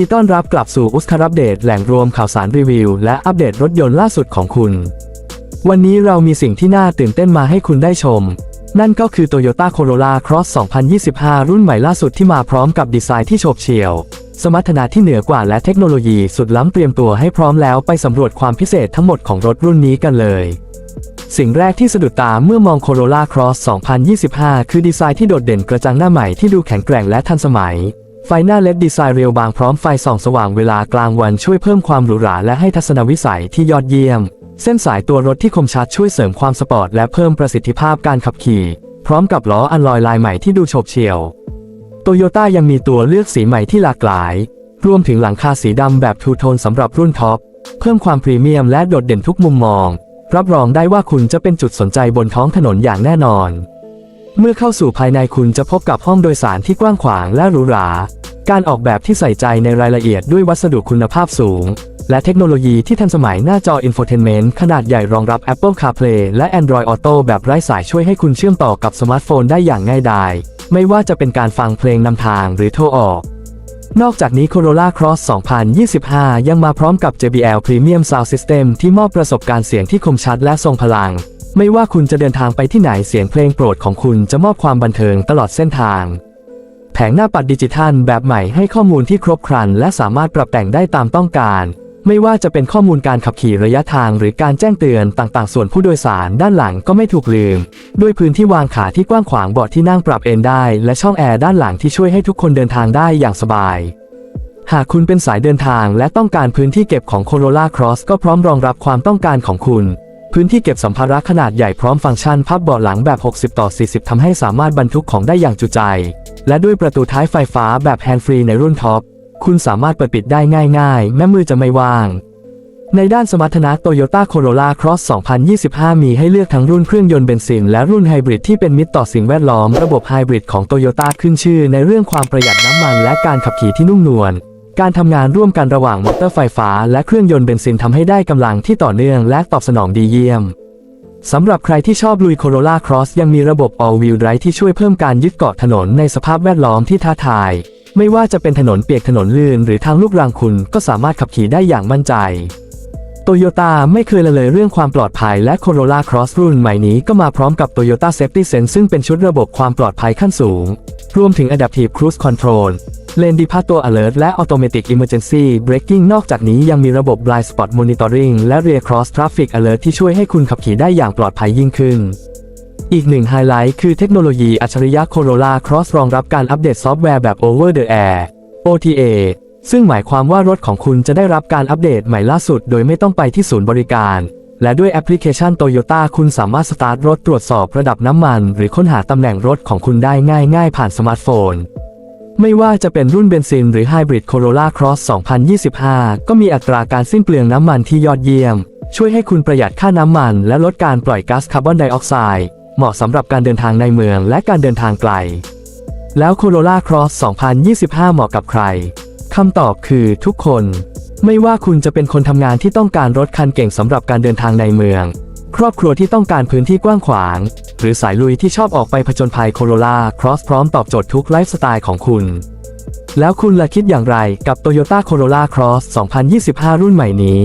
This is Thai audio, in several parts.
ดีต้อนรับกลับสู่อุสคารับเดตแหล่งรวมข่าวสารรีวิว และอัปเดตรถยนต์ล่าสุดของคุณ วันนี้เรามีสิ่งที่น่าตื่นเต้นมาให้คุณได้ชม นั่นก็คือ Toyota Corolla Cross 2025 รุ่นใหม่ล่าสุดที่มาพร้อมกับดีไซน์ที่โฉบเฉี่ยว สมรรถนะที่เหนือกว่าและเทคโนโลยีสุดล้ำเตรียมตัวให้พร้อมแล้วไปสำรวจความพิเศษทั้งหมดของรถรุ่นนี้กันเลยสิ่งแรกที่สะดุดตาเมื่อมอง Corolla Cross 2025 คือดีไซน์ที่โดดเด่นกระจังหน้าใหม่ที่ดูแข็งแกร่งและทันสมัย ไฟหน้าเลดดีไซน์เรียวบางพร้อมไฟส่องสว่างเวลากลางวันช่วยเพิ่มความหรูหราและให้ทัศนวิสัยที่ยอดเยี่ยม เส้นสายตัวรถที่คมชัดช่วยเสริมความสปอร์ตและเพิ่มประสิทธิภาพการขับขี่ พร้อมกับล้ออัลลอยลายใหม่ที่ดูโฉบเฉี่ยวโตโยต้ายังมีตัวเลือกสีใหม่ที่หลากหลาย รวมถึงหลังคาสีดำแบบทูโทนสำหรับรุ่นท็อป เพิ่มความพรีเมียมและโดดเด่นทุกมุมมอง รับรองได้ว่าคุณจะเป็นจุดสนใจบนท้องถนนอย่างแน่นอน เมื่อเข้าสู่ภายในคุณจะพบกับห้องโดยสารที่กว้างขวางและหรูหรา การออกแบบที่ใส่ใจในรายละเอียดด้วยวัสดุคุณภาพสูง และเทคโนโลยีที่ทันสมัยหน้าจออินโฟเทนเมนต์ขนาดใหญ่รองรับ Apple CarPlay และ Android Auto แบบไร้สายช่วยให้คุณเชื่อมต่อกับสมาร์ทโฟนได้อย่างง่ายดาย ไม่ว่าจะเป็นการฟังเพลงนำทางหรือโทรออก นอกจากนี้ Corolla Cross 2025 ยังมาพร้อมกับ JBL Premium Sound System ที่มอบประสบการณ์เสียงที่คมชัดและทรงพลัง ไม่ว่าคุณจะเดินทางไปที่ไหนเสียงเพลงโปรดของคุณจะมอบความบันเทิงตลอดเส้นทาง แผงหน้าปัดดิจิทัลแบบใหม่ให้ข้อมูลที่ครบครัน และสามารถปรับแต่งได้ตามต้องการ ไม่ว่าจะเป็นข้อมูลการขับขี่ระยะทางหรือการแจ้งเตือนต่างๆ ส่วนผู้โดยสารด้านหลังก็ไม่ถูกลืม ด้วยพื้นที่วางขาที่กว้างขวางเบาะที่นั่งปรับเอนได้ และช่องแอร์ด้านหลังที่ช่วยให้ทุกคนเดินทางได้อย่างสบาย หากคุณเป็นสายเดินทางและต้องการพื้นที่เก็บของ Corolla Cross ก็พร้อมรองรับความต้องการของคุณ พื้นที่เก็บสัมภาระขนาดใหญ่พร้อมฟังก์ชันพับเบาะหลังแบบ 60 ต่อ 40ทำให้สามารถบรรทุกของได้อย่างจุใจ และด้วยประตูท้ายไฟฟ้าแบบแฮนด์ฟรีในรุ่นท็อป คุณสามารถเปิดปิดได้ง่ายๆ แม้มือจะไม่ว่าง ในด้านสมรรถนะ Toyota Corolla Cross 2025 มีให้เลือกทั้งรุ่นเครื่องยนต์เบนซินและรุ่นไฮบริดที่เป็นมิตรต่อสิ่งแวดล้อม ระบบไฮบริดของ Toyota ขึ้นชื่อในเรื่องความประหยัดน้ำมันและการขับขี่ที่นุ่มนวลการทำงานร่วมกันระหว่างมอเตอร์ไฟฟ้าและเครื่องยนต์เบนซินทำให้ได้กำลังที่ต่อเนื่องและตอบสนองดีเยี่ยมสำหรับใครที่ชอบลุย Corolla Cross ยังมีระบบ All Wheel Drive ที่ช่วยเพิ่มการยึดเกาะถนนในสภาพแวดล้อมที่ท้าทาย ไม่ว่าจะเป็นถนนเปียกถนนลื่น หรือทางลูกรังคุณก็สามารถขับขี่ได้อย่างมั่นใจโตโยต้าไม่เคยละเลยเรื่องความปลอดภัยและ Corolla Cross รุ่นใหม่นี้ก็มาพร้อมกับ Toyota Safety Sense ซึ่งเป็นชุดระบบความปลอดภัยขั้นสูง รวมถึง Adaptive Cruise Control Lane Departure Alert และ Automatic Emergency Braking นอกจากนี้ยังมีระบบ Blind Spot Monitoring และ Rear Cross Traffic Alert ที่ช่วยให้คุณขับขี่ได้อย่างปลอดภัยยิ่งขึ้น อีกหนึ่งไฮไลท์คือเทคโนโลยีอัจฉริยะ Corolla Cross รองรับการอัปเดตซอฟต์แวร์แบบ Over the Air OTA ซึ่งหมายความว่ารถของคุณจะได้รับการอัปเดตใหม่ล่าสุด โดยไม่ต้องไปที่ศูนย์บริการ และด้วยแอปพลิเคชัน Toyota คุณสามารถสตาร์ทรถตรวจสอบระดับน้ำมัน หรือค้นหาตำแหน่งรถของคุณได้ง่ายๆผ่านสมาร์ทโฟน ไม่ว่าจะเป็นรุ่นเบนซินหรือไฮบริด Corolla Cross 2025 ก็มีอัตราการสิ้นเปลืองน้ำมันที่ยอดเยี่ยม ช่วยให้คุณประหยัดค่าน้ำมัน และลดการปล่อยก๊าซคาร์บอนไดออกไซด์ เหมาะสำหรับการเดินทางในเมืองและการเดินทางไกล แล้ว Corolla Cross 2025 เหมาะกับใคร คำตอบคือทุกคน ไม่ว่าคุณจะเป็นคนทำงานที่ต้องการรถคันเก่งสำหรับการเดินทางในเมือง ครอบครัวที่ต้องการพื้นที่กว้างขวาง หรือสายลุยที่ชอบออกไปผจญภัย Corolla Cross พร้อมตอบโจทย์ทุกไลฟ์สไตล์ของคุณ แล้วคุณล่ะคิดอย่างไรกับ Toyota Corolla Cross 2025 รุ่นใหม่นี้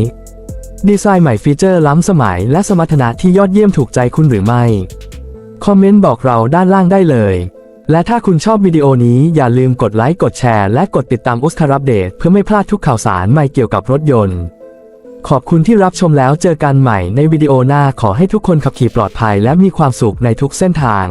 ดีไซน์ใหม่ฟีเจอร์ล้ำสมัยและสมรรถนะที่ยอดเยี่ยมถูกใจคุณหรือไม่ คอมเมนต์บอกเราด้านล่างได้เลย และถ้าคุณชอบวิดีโอนี้อย่าลืมกดไลค์กดแชร์และกดติดตามอุสคารับเดตเพื่อไม่พลาดทุกข่าวสารใหม่เกี่ยวกับรถยนต์ ขอบคุณที่รับชมแล้วเจอกันใหม่ในวิดีโอหน้าขอให้ทุกคนขับขี่ปลอดภัยและมีความสุขในทุกเส้นทาง